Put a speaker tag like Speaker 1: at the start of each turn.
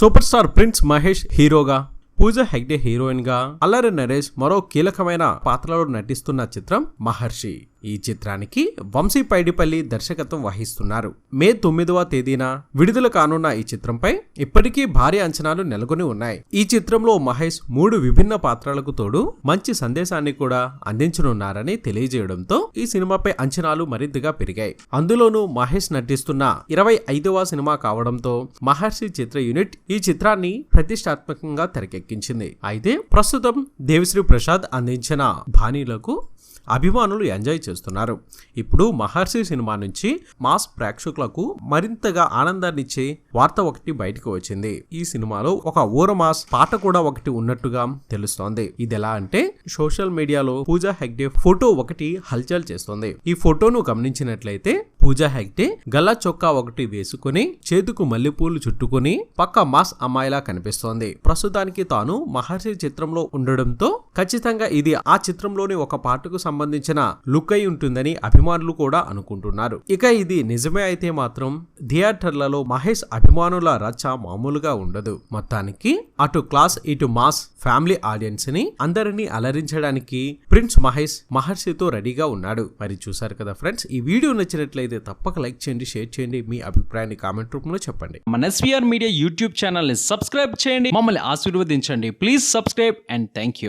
Speaker 1: Super star prince Mahesh హీరోగా పూజ హెగ్డే హీరోయిన్గా అల్లరి నరేష్ మరో కీలకమైన పాత్రలో నటిస్తున్న చిత్రం మహర్షి. ఈ చిత్రానికి వంశీ పైడిపల్లి దర్శకత్వం వహిస్తున్నారు. మే తొమ్మిదవ తేదీన విడుదల కానున్న ఈ చిత్రంపై ఇప్పటికీ భారీ అంచనాలు నెలకొని ఉన్నాయి. ఈ చిత్రంలో మహేష్ మూడు విభిన్న పాత్రలకు తోడు మంచి సందేశాన్ని కూడా అందించనున్నారని తెలియజేయడంతో ఈ సినిమాపై అంచనాలు మరింతగా పెరిగాయి. అందులోనూ మహేష్ నటిస్తున్న ఇరవై ఐదవ సినిమా కావడంతో మహర్షి చిత్ర యూనిట్ ఈ చిత్రాన్ని ప్రతిష్టాత్మకంగా తెరకెక్కించింది. అయితే ప్రస్తుతం దేవిశ్రీ ప్రసాద్ అందించిన భానీలకు అభిమానులు ఎంజాయ్ చేస్తున్నారు. ఇప్పుడు మహర్షి సినిమా నుంచి మాస్ ప్రేక్షకులకు మరింతగా ఆనందాన్నిచ్చే వార్త ఒకటి బయటకు వచ్చింది. ఈ సినిమాలో ఒక ఊర మాస్ పాట కూడా ఒకటి ఉన్నట్టుగా తెలుస్తోంది. ఇది ఎలా అంటే సోషల్ మీడియాలో పూజా హెగ్డే ఫోటో ఒకటి హల్చల్ చేస్తోంది. ఈ ఫోటోను గమనించినట్లయితే పూజా హెగ్డే గల్లా చొక్కా ఒకటి వేసుకుని చేతుకు మల్లెపూలు చుట్టుకుని పక్క మాస్ అమ్మాయిలా కనిపిస్తోంది. ప్రస్తుతానికి తాను మహర్షి చిత్రంలో ఉండడంతో ఖచ్చితంగా ఇది ఆ చిత్రంలోని ఒక పాటకు సంబంధించిన లుక్ అయి ఉంటుందని అభిమానులు కూడా అనుకుంటున్నారు. ఇక ఇది నిజమే అయితే మాత్రం థియేటర్లలో మహేష్ అభిమానుల రచ్చ మామూలుగా ఉండదు. మొత్తానికి అటు క్లాస్ ఇటు మాస్ ఫ్యామిలీ ఆడియన్స్ని అందరినీ అలరించడానికి ప్రిన్స్ మహేష్ మహర్షితో రెడీగా ఉన్నాడు. మరి చూసారు కదా ఫ్రెండ్స్ ఈ వీడియో నచ్చినట్లయితే తప్పక లైక్ చేయండి షేర్ చేయండి మీ అభిప్రాయాన్ని కామెంట్ రూపంలో చెప్పండి.
Speaker 2: మన ఎస్వీఆర్ మీడియా యూట్యూబ్ ఛానల్ని సబ్స్క్రైబ్ చేయండి మమ్మల్ని ఆశీర్వదించండి. Please subscribe and thank you